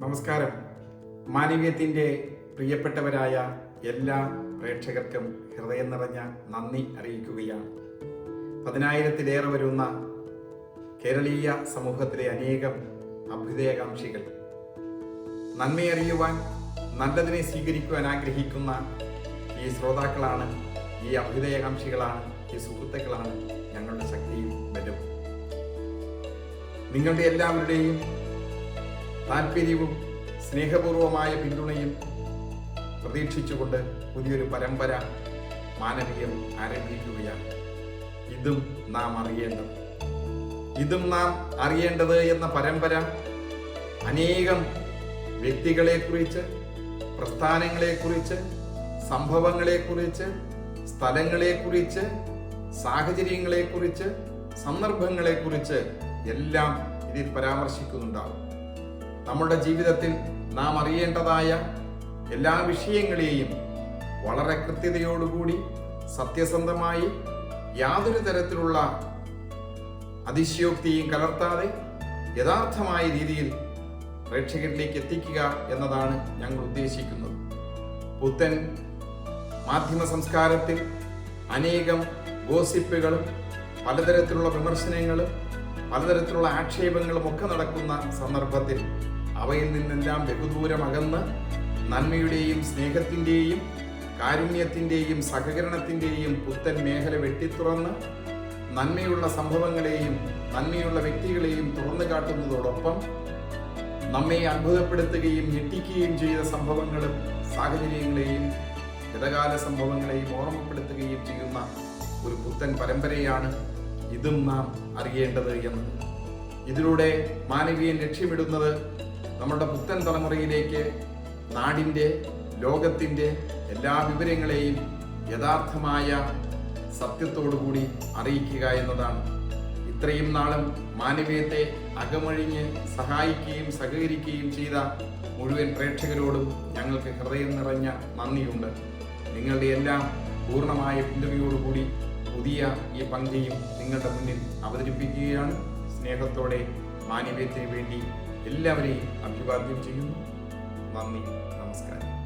നമസ്കാരം. മാനവീയത്തിന്റെ പ്രിയപ്പെട്ടവരായ എല്ലാ പ്രേക്ഷകർക്കും ഹൃദയം നിറഞ്ഞ നന്ദി അറിയിക്കുകയാണ്. പതിനായിരത്തിലേറെ വരുന്ന കേരളീയ സമൂഹത്തിലെ അനേകം അഭ്യുദയകാംക്ഷികൾ. നന്മയറിയുവാൻ നല്ലതിനെ സ്വീകരിക്കുവാൻ ആഗ്രഹിക്കുന്ന ഈ ശ്രോതാക്കളാണ് ഈ അഭ്യുദയകാംക്ഷികളാണ് ഈ സുഹൃത്തുക്കളാണ് ഞങ്ങളുടെ ശക്തിയും ബലവും. നിങ്ങളുടെ എല്ലാവരുടെയും താല്പര്യവും സ്നേഹപൂർവമായ പിന്തുണയും പ്രതീക്ഷിച്ചുകൊണ്ട് പുതിയൊരു പരമ്പര മാനവീയം ആരംഭിക്കുകയാണ്. ഇതും നാം അറിയേണ്ടത്. ഇതും നാം അറിയേണ്ടത് എന്ന പരമ്പര അനേകം വ്യക്തികളെക്കുറിച്ച് പ്രസ്ഥാനങ്ങളെക്കുറിച്ച് സംഭവങ്ങളെക്കുറിച്ച് സ്ഥലങ്ങളെക്കുറിച്ച് സാഹചര്യങ്ങളെക്കുറിച്ച് സന്ദർഭങ്ങളെക്കുറിച്ച് എല്ലാം ഇതിൽ പരാമർശിക്കുന്നുണ്ടാവും. നമ്മുടെ ജീവിതത്തിൽ നാം അറിയേണ്ടതായ എല്ലാ വിഷയങ്ങളെയും വളരെ കൃത്യതയോടുകൂടി സത്യസന്ധമായി യാതൊരു തരത്തിലുള്ള അതിശയോക്തിയും കലർത്താതെ യഥാർത്ഥമായ രീതിയിൽ പ്രേക്ഷകരിലേക്ക് എത്തിക്കുക എന്നതാണ് ഞങ്ങൾ ഉദ്ദേശിക്കുന്നത്. പുത്തൻ മാധ്യമ സംസ്കാരത്തിൽ അനേകം ഗോസിപ്പുകളും പലതരത്തിലുള്ള വിമർശനങ്ങളും പലതരത്തിലുള്ള ആക്ഷേപങ്ങളും ഒക്കെ നടക്കുന്ന സന്ദർഭത്തിൽ അവയിൽ നിന്നെല്ലാം ബഹുദൂരം അകന്ന് നന്മയുടെയും സ്നേഹത്തിന്റെയും കാരുണ്യത്തിന്റെയും സഹകരണത്തിന്റെയും പുത്തൻ മേഖല വെട്ടിത്തുറന്ന് നന്മയുള്ള സംഭവങ്ങളെയും നന്മയുള്ള വ്യക്തികളെയും തുറന്നു കാട്ടുന്നതോടൊപ്പം നമ്മെ അത്ഭുതപ്പെടുത്തുകയും ഞെട്ടിക്കുകയും ചെയ്ത സംഭവങ്ങളും സാഹചര്യങ്ങളെയും ഇടകാല സംഭവങ്ങളെയും ഓർമ്മപ്പെടുത്തുകയും ചെയ്യുന്ന ഒരു പുത്തൻ പരമ്പരയാണ് ഇതും നാം അറിയേണ്ടത് എന്ന്. ഇതിലൂടെ മാനവീയൻ ലക്ഷ്യമിടുന്നത് നമ്മുടെ പുത്തൻ തലമുറയിലേക്ക് നാടിന്റെ ലോകത്തിന്റെ എല്ലാ വിവരങ്ങളെയും യഥാർത്ഥമായ സത്യത്തോടുകൂടി അറിയിക്കുക എന്നതാണ്. ഇത്രയും നാളും മാനവീയത്തെ അകമഴിഞ്ഞ് സഹായിക്കുകയും സഹകരിക്കുകയും ചെയ്ത മുഴുവൻ പ്രേക്ഷകരോടും ഞങ്ങൾക്ക് ഹൃദയം നിറഞ്ഞ നന്ദിയുണ്ട്. നിങ്ങളുടെ എല്ലാം പൂർണമായ പിന്തുണയോടുകൂടി പുതിയ ഈ പങ്ക്തിയും നിങ്ങളുടെ മുന്നിൽ അവതരിപ്പിക്കുകയാണ്. സ്നേഹത്തോടെ മാനവീയത്തിന് വേണ്ടി എല്ലാവരെയും അഭിവാദ്യം ചെയ്യുന്നു. നന്ദി നമസ്കാരം.